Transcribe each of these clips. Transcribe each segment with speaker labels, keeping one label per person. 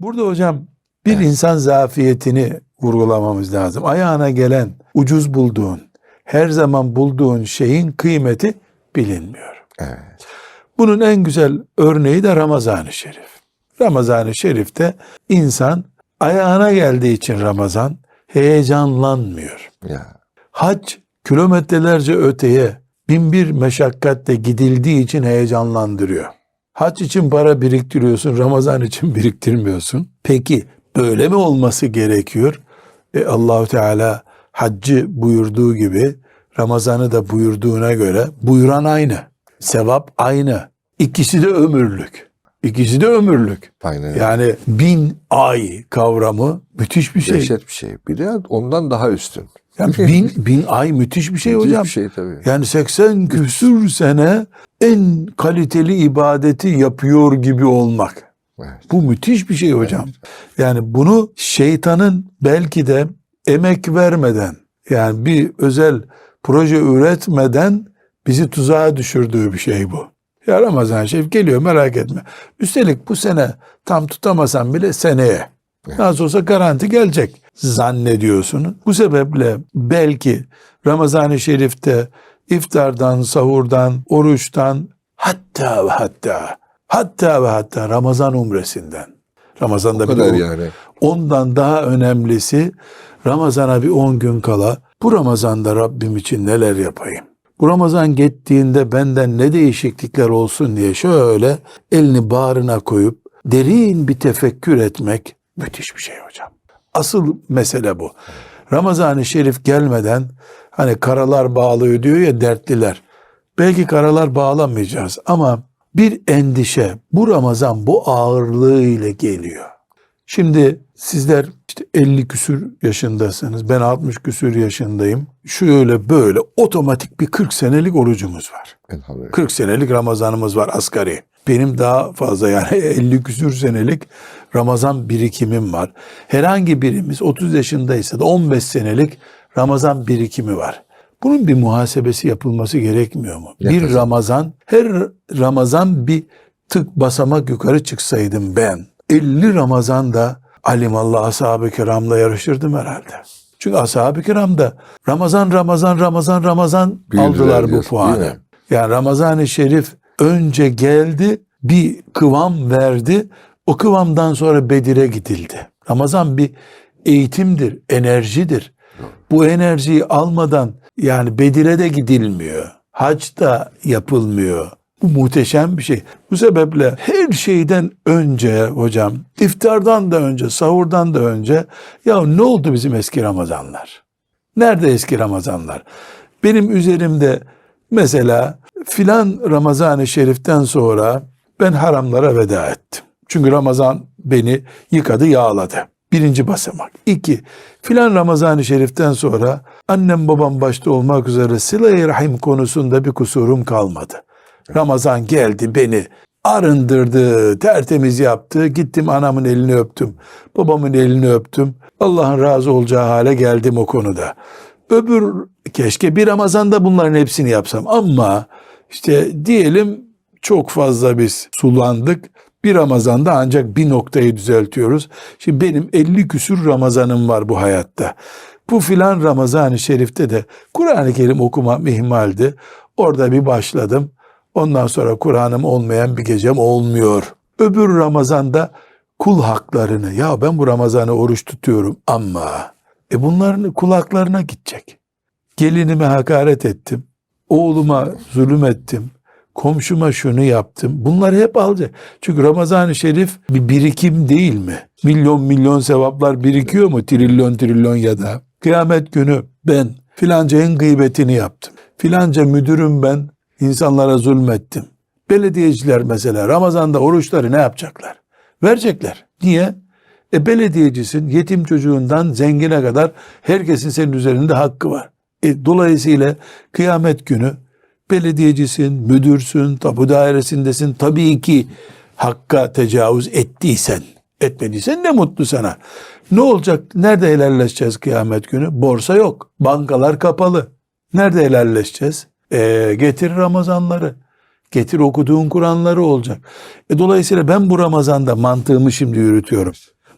Speaker 1: Burada hocam bir
Speaker 2: Evet.
Speaker 1: insan zafiyetini vurgulamamız lazım. Ayağına gelen ucuz bulduğun, her zaman bulduğun şeyin kıymeti bilinmiyor.
Speaker 2: Evet.
Speaker 1: Bunun en güzel örneği de Ramazan-ı Şerif. Ramazan-ı Şerif'te insan ayağına geldiği için Ramazan heyecanlanmıyor.
Speaker 2: Ya.
Speaker 1: Hac kilometrelerce öteye bin bir meşakkatle gidildiği için heyecanlandırıyor. Hac için para biriktiriyorsun, Ramazan için biriktirmiyorsun. Peki böyle mi olması gerekiyor? E, Allahu Teala haccı buyurduğu gibi Ramazan'ı da buyurduğuna göre buyuran aynı. Sevap aynı. İkisi de ömürlük. İkisi de ömürlük.
Speaker 2: Aynen.
Speaker 1: Yani bin ay kavramı müthiş bir şey.
Speaker 2: Dehşet bir şey. Bir de ondan daha üstün.
Speaker 1: Yani bin, bin ay müthiş bir şey
Speaker 2: Müthiş
Speaker 1: hocam.
Speaker 2: bir şey tabii.
Speaker 1: Yani 80 küsür sene en kaliteli ibadeti yapıyor gibi olmak.
Speaker 2: Evet.
Speaker 1: Bu müthiş bir şey hocam. Yani bunu şeytanın belki de emek vermeden yani bir özel proje üretmeden bizi tuzağa düşürdüğü bir şey bu. Ya Ramazan Şerif geliyor merak etme. Üstelik bu sene tam tutamasan bile seneye. Nasıl olsa garanti gelecek zannediyorsun. Bu sebeple belki Ramazan-ı Şerif'te iftardan, sahurdan, oruçtan hatta ve hatta hatta ve hatta Ramazan umresinden. Ramazan'da bir
Speaker 2: kadar
Speaker 1: o-
Speaker 2: yani.
Speaker 1: Ondan daha önemlisi Ramazan'a bir 10 gün kala bu Ramazan'da Rabbim için neler yapayım? Bu Ramazan gittiğinde benden ne değişiklikler olsun diye şöyle elini bağrına koyup derin bir tefekkür etmek müthiş bir şey hocam. Asıl mesele bu. Ramazan-ı Şerif gelmeden hani karalar bağlıyor diyor ya dertliler. Belki karalar bağlamayacağız ama bir endişe bu Ramazan bu ağırlığıyla geliyor. Şimdi sizler işte 50 küsür yaşındasınız. Ben 60 küsür yaşındayım. Şöyle böyle otomatik bir 40 senelik orucumuz var.
Speaker 2: Elhamdülillah.
Speaker 1: 40 senelik Ramazanımız var asgari. Benim daha fazla yani 50 küsür senelik Ramazan birikimim var. Herhangi birimiz 30 yaşındaysa da 15 senelik Ramazan birikimi var. Bunun bir muhasebesi yapılması gerekmiyor mu? Bir
Speaker 2: Yaklaşık.
Speaker 1: Ramazan, her Ramazan bir tık basamak yukarı çıksaydım ben. 50 Ramazan'da alimallah ashab-ı kiramla yarışırdım herhalde. Çünkü ashab-ı kiram da Ramazan, Ramazan, Ramazan, Ramazan
Speaker 2: Büyüdüler
Speaker 1: aldılar bu puanı. Yani Ramazan-ı Şerif önce geldi, bir kıvam verdi. O kıvamdan sonra Bedir'e gidildi. Ramazan bir eğitimdir, enerjidir. Bu enerjiyi almadan yani Bedir'e de gidilmiyor. Hac da yapılmıyor. Bu muhteşem bir şey. Bu sebeple her şeyden önce hocam, iftardan da önce, sahurdan da önce ya ne oldu bizim eski Ramazanlar? Nerede eski Ramazanlar? Benim üzerimde mesela filan Ramazan-ı Şerif'ten sonra ben haramlara veda ettim. Çünkü Ramazan beni yıkadı, yağladı. Birinci basamak. İki, filan Ramazan-ı Şerif'ten sonra annem babam başta olmak üzere sıla-i rahim konusunda bir kusurum kalmadı. Ramazan geldi beni arındırdı, tertemiz yaptı. Gittim anamın elini öptüm, babamın elini öptüm. Allah'ın razı olacağı hale geldim o konuda. Öbür keşke bir Ramazan'da bunların hepsini yapsam ama işte diyelim çok fazla biz sulandık. Bir Ramazan'da ancak bir noktayı düzeltiyoruz. Şimdi benim 50 küsür Ramazanım var bu hayatta. Bu filan Ramazan-ı Şerif'te de Kur'an-ı Kerim okumam ihmaldi. Orada bir başladım. Ondan sonra Kur'an'ım olmayan bir gecem olmuyor. Öbür Ramazan'da kul haklarını ya ben bu Ramazan'ı oruç tutuyorum ama e bunların kulaklarına gidecek. Gelinime hakaret ettim. Oğluma zulüm ettim. Komşuma şunu yaptım. Bunları hep alacak. Çünkü Ramazan-ı Şerif bir birikim değil mi? Milyon milyon sevaplar birikiyor mu? Trilyon trilyon ya da. Kıyamet günü ben filancanın gıybetini yaptım. Filanca müdürüm ben insanlara zulmettim. Belediyeciler mesela Ramazan'da oruçları ne yapacaklar? Verecekler. Niye? E belediyecisin, yetim çocuğundan zengine kadar herkesin senin üzerinde hakkı var. E, dolayısıyla kıyamet günü belediyecisin, müdürsün, tapu dairesindesin. Tabii ki hakka tecavüz ettiysen, etmediysen ne mutlu sana. Ne olacak? Nerede helalleşeceğiz kıyamet günü? Borsa yok. Bankalar kapalı. Nerede helalleşeceğiz? E, getir Ramazanları. Getir okuduğun Kur'anları olacak. E dolayısıyla ben bu Ramazan'da mantığımı şimdi yürütüyorum.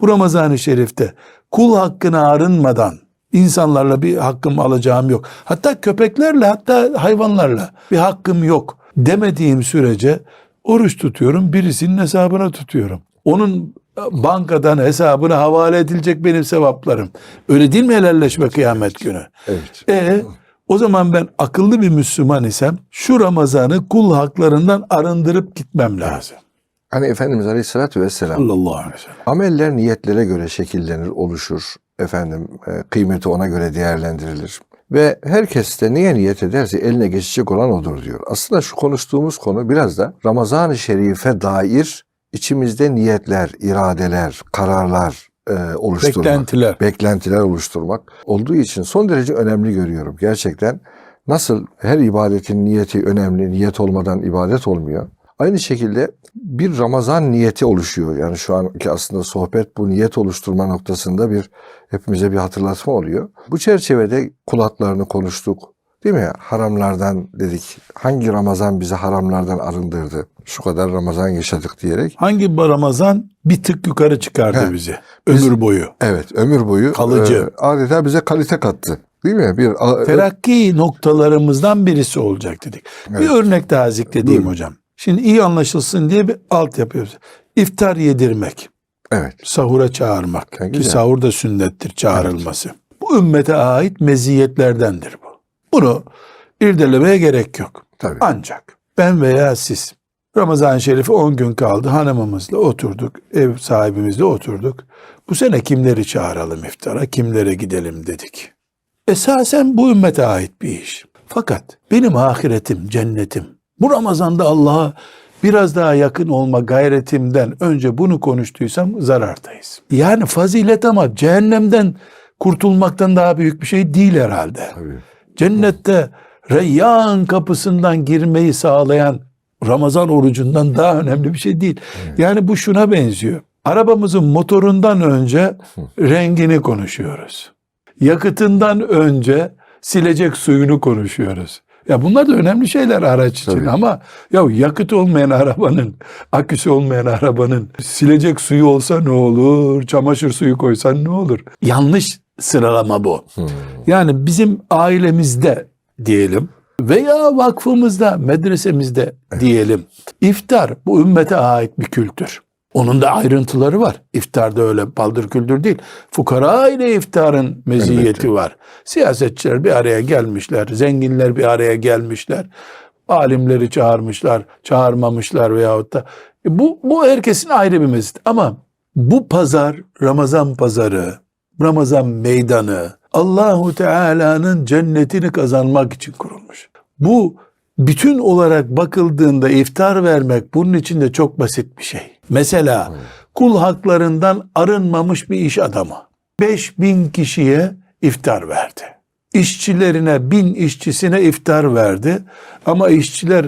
Speaker 1: Bu Ramazan-ı Şerif'te kul hakkına arınmadan insanlarla bir hakkım alacağım yok. Hatta köpeklerle hatta hayvanlarla bir hakkım yok demediğim sürece oruç tutuyorum birisinin hesabına tutuyorum. Onun bankadan hesabına havale edilecek benim sevaplarım. Öyle değil mi helalleşme kıyamet günü?
Speaker 2: Evet.
Speaker 1: E o zaman ben akıllı bir Müslüman isem şu Ramazan'ı kul haklarından arındırıp gitmem lazım.
Speaker 2: Hani Efendimiz Aleyhisselatü Vesselam
Speaker 1: Sallallahu aleyhi ve sellem.
Speaker 2: ameller niyetlere göre şekillenir, oluşur. Efendim e, kıymeti ona göre değerlendirilir. Ve herkes de niye niyet ederse eline geçecek olan odur diyor. Aslında şu konuştuğumuz konu biraz da Ramazan-ı Şerif'e dair içimizde niyetler, iradeler, kararlar e, oluşturmak.
Speaker 1: Beklentiler.
Speaker 2: beklentiler oluşturmak olduğu için son derece önemli görüyorum. Gerçekten nasıl her ibadetin niyeti önemli, niyet olmadan ibadet olmuyor. Aynı şekilde bir Ramazan niyeti oluşuyor. Yani şu anki aslında sohbet bu niyet oluşturma noktasında bir hepimize bir hatırlatma oluyor. Bu çerçevede kulaklarını konuştuk. Değil mi? Haramlardan dedik. Hangi Ramazan bizi haramlardan arındırdı? Şu kadar Ramazan yaşadık diyerek.
Speaker 1: Hangi Ramazan bir tık yukarı çıkardı
Speaker 2: He.
Speaker 1: bizi ömür boyu.
Speaker 2: Evet, ömür boyu
Speaker 1: Kalıcı.
Speaker 2: e, adeta bize kalite kattı. Değil mi? Bir
Speaker 1: Terakki noktalarımızdan birisi olacak dedik. Bir
Speaker 2: Evet.
Speaker 1: örnek daha zikredeyim
Speaker 2: Buyurun.
Speaker 1: hocam. Şimdi iyi anlaşılsın diye bir alt yapıyoruz. İftar yedirmek,
Speaker 2: Evet.
Speaker 1: sahura çağırmak.
Speaker 2: Ha,
Speaker 1: Ki
Speaker 2: güzel.
Speaker 1: sahur da sünnettir çağrılması. Bu ümmete ait meziyetlerdendir bu. Bunu irdelemeye gerek yok.
Speaker 2: Tabii.
Speaker 1: Ancak ben veya siz Ramazan-ı Şerif'e 10 gün kaldı hanımımızla oturduk, ev sahibimizle oturduk. Bu sene kimleri çağıralım iftara, kimlere gidelim dedik. Esasen bu ümmete ait bir iş. Fakat benim ahiretim, cennetim, bu Ramazan'da Allah'a biraz daha yakın olma gayretimden önce bunu konuştuysam zarardayız. Yani fazilet ama cehennemden kurtulmaktan daha büyük bir şey değil herhalde.
Speaker 2: Tabii.
Speaker 1: Cennette Reyyan kapısından girmeyi sağlayan Ramazan orucundan daha önemli bir şey değil. Yani bu şuna benziyor. Arabamızın motorundan önce rengini konuşuyoruz. Yakıtından önce silecek suyunu konuşuyoruz. Ya bunlar da önemli şeyler araç için
Speaker 2: Tabii.
Speaker 1: ama ya yakıt olmayan arabanın, aküsü olmayan arabanın silecek suyu olsa ne olur, çamaşır suyu koysan ne olur? Yanlış sıralama bu. Yani bizim ailemizde diyelim veya vakfımızda, medresemizde diyelim. İftar bu ümmete ait bir kültür. Onun da ayrıntıları var. İftarda öyle baldır küldür değil. Fukara ile iftarın meziyeti
Speaker 2: Elbette.
Speaker 1: var. Siyasetçiler bir araya gelmişler, zenginler bir araya gelmişler. Alimleri çağırmışlar, çağırmamışlar veyahut da. E Bu, bu herkesin ayrı bir meziyet. Ama bu pazar, Ramazan pazarı, Ramazan meydanı Allahu Teala'nın cennetini kazanmak için kurulmuş. Bu bütün olarak bakıldığında iftar vermek bunun için de çok basit bir şey. Mesela kul haklarından arınmamış bir iş adamı 5000 kişiye iftar verdi. İşçilerine, bin işçisine iftar verdi. Ama işçiler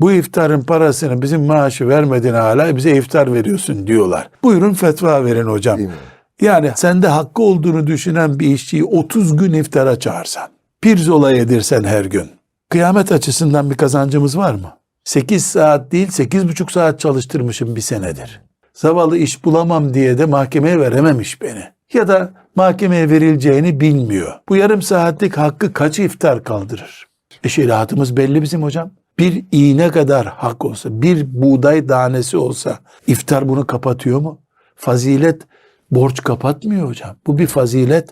Speaker 1: bu iftarın parasını bizim maaşı vermedin hala bize iftar veriyorsun diyorlar. Buyurun fetva verin hocam. Yani sende hakkı olduğunu düşünen bir işçiyi 30 gün iftara çağırsan, pirzola yedirsen her gün, kıyamet açısından bir kazancımız var mı? 8 saat değil 8,5 saat çalıştırmışım bir senedir. Zavallı iş bulamam diye de mahkemeye verememiş beni. Ya da mahkemeye verileceğini bilmiyor. Bu yarım saatlik hakkı kaç iftar kaldırır? E şeriatımız belli bizim hocam. Bir iğne kadar hak olsa, bir buğday tanesi olsa iftar bunu kapatıyor mu? Fazilet borç kapatmıyor hocam. Bu bir fazilet,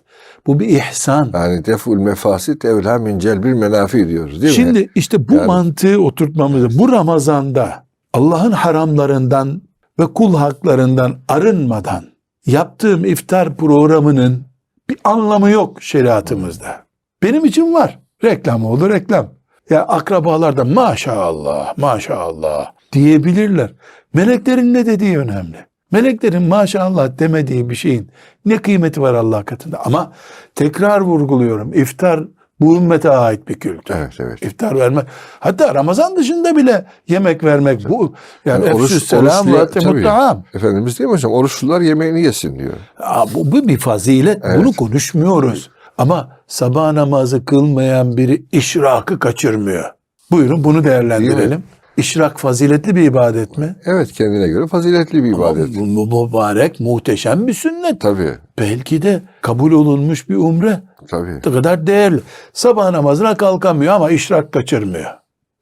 Speaker 1: bu bir ihsan.
Speaker 2: Yani deful mefasit evla min celbil menafi diyoruz değil mi?
Speaker 1: Şimdi işte bu
Speaker 2: Yani-
Speaker 1: mantığı oturtmamız, bu Ramazan'da Allah'ın haramlarından ve kul haklarından arınmadan yaptığım iftar programının bir anlamı yok şeriatımızda. Benim için var. Reklam olur reklam. Ya akrabalar da maşallah maşallah diyebilirler. Meleklerin ne dediği önemli. Meleklerin maşallah demediği bir şeyin ne kıymeti var Allah katında. Ama tekrar vurguluyorum. iftar bu ümmete ait bir kültür.
Speaker 2: Evet, evet.
Speaker 1: İftar vermek. Hatta Ramazan dışında bile yemek vermek bu. Yani,
Speaker 2: Yani oruç-
Speaker 1: selam ve temut
Speaker 2: tabii.
Speaker 1: taam.
Speaker 2: Efendimiz değil mi hocam? Oruçlular yemeğini yesin diyor.
Speaker 1: Aa, bu, bu bir fazilet.
Speaker 2: Evet.
Speaker 1: Bunu konuşmuyoruz. Ama sabah namazı kılmayan biri işrakı kaçırmıyor. Buyurun bunu değerlendirelim. İşrak faziletli bir ibadet mi?
Speaker 2: Evet kendine göre faziletli bir ibadet.
Speaker 1: Ama bu- mübarek, muhteşem bir sünnet.
Speaker 2: Tabii,
Speaker 1: Belki de kabul olunmuş bir umre.
Speaker 2: tabii.
Speaker 1: Ne kadar değerli. Sabah namazına kalkamıyor ama işrak kaçırmıyor.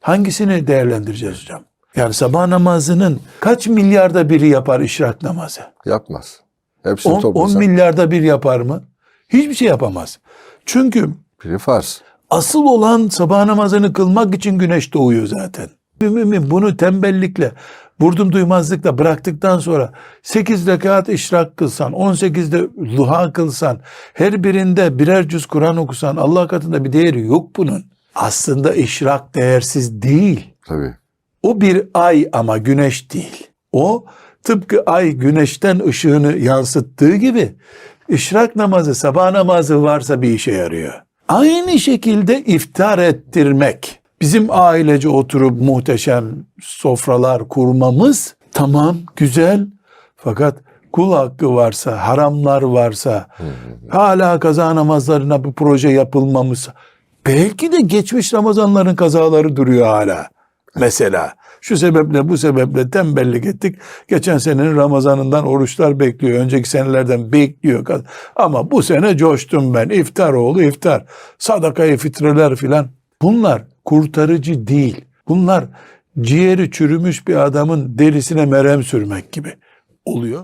Speaker 1: Hangisini değerlendireceğiz hocam? Yani sabah namazının kaç milyarda biri yapar işrak namazı?
Speaker 2: Yapmaz. Hepsini
Speaker 1: 10, 10
Speaker 2: toplasan
Speaker 1: milyarda bir yapar mı? Hiçbir şey yapamaz. Çünkü
Speaker 2: biri farz.
Speaker 1: asıl olan sabah namazını kılmak için güneş doğuyor zaten. Bir Mümin bunu tembellikle, vurdum duymazlıkla bıraktıktan sonra 8 rekat işrak kılsan, 18'de duha kılsan, her birinde birer cüz Kur'an okusan Allah katında bir değeri yok bunun. Aslında işrak değersiz değil.
Speaker 2: Tabii.
Speaker 1: O bir ay ama güneş değil. O tıpkı ay güneşten ışığını yansıttığı gibi işrak namazı, sabah namazı varsa bir işe yarıyor. Aynı şekilde iftar ettirmek. Bizim ailece oturup muhteşem sofralar kurmamız tamam güzel fakat kul hakkı varsa, haramlar varsa, hala kaza namazlarına bu proje yapılmamış. Belki de geçmiş Ramazanların kazaları duruyor hala. Mesela şu sebeple bu sebeple tembellik ettik. Geçen senenin Ramazanından oruçlar bekliyor. Önceki senelerden bekliyor. Ama bu sene coştum ben. İftar oğlu iftar. Sadakayı fitreler filan. Bunlar kurtarıcı değil. Bunlar ciğeri çürümüş bir adamın derisine merhem sürmek gibi oluyor.